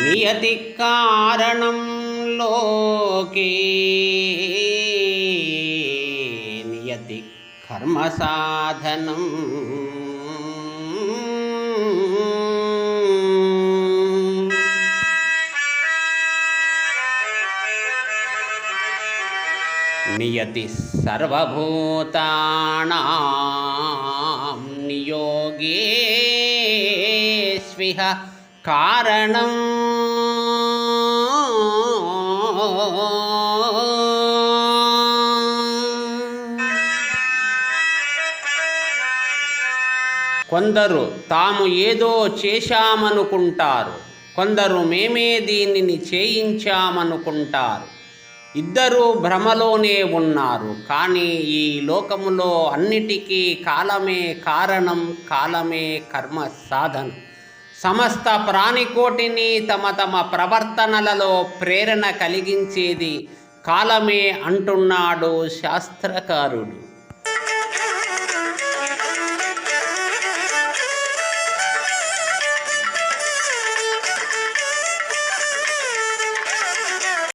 నియతి కారణం లోకే నియతి కర్మ సాధనం నియతి సర్వభూతానాం నియోగేష్విహ కారణం. కొందరు తాము ఏదో చేశామనుకుంటారు. కొందరు మేమే దీనిని చేయించామనుకుంటారు. ఇద్దరూ భ్రమలోనే ఉన్నారు. కానీ ఈ లోకములో అన్నిటికీ కాలమే కారణం కాలమే కర్మ సాధన. సమస్త ప్రాణికోటిని తమ తమ ప్రవర్తనలలో ప్రేరణ కలిగించేది కాలమే అంటున్నాడు శాస్త్రకారుడు.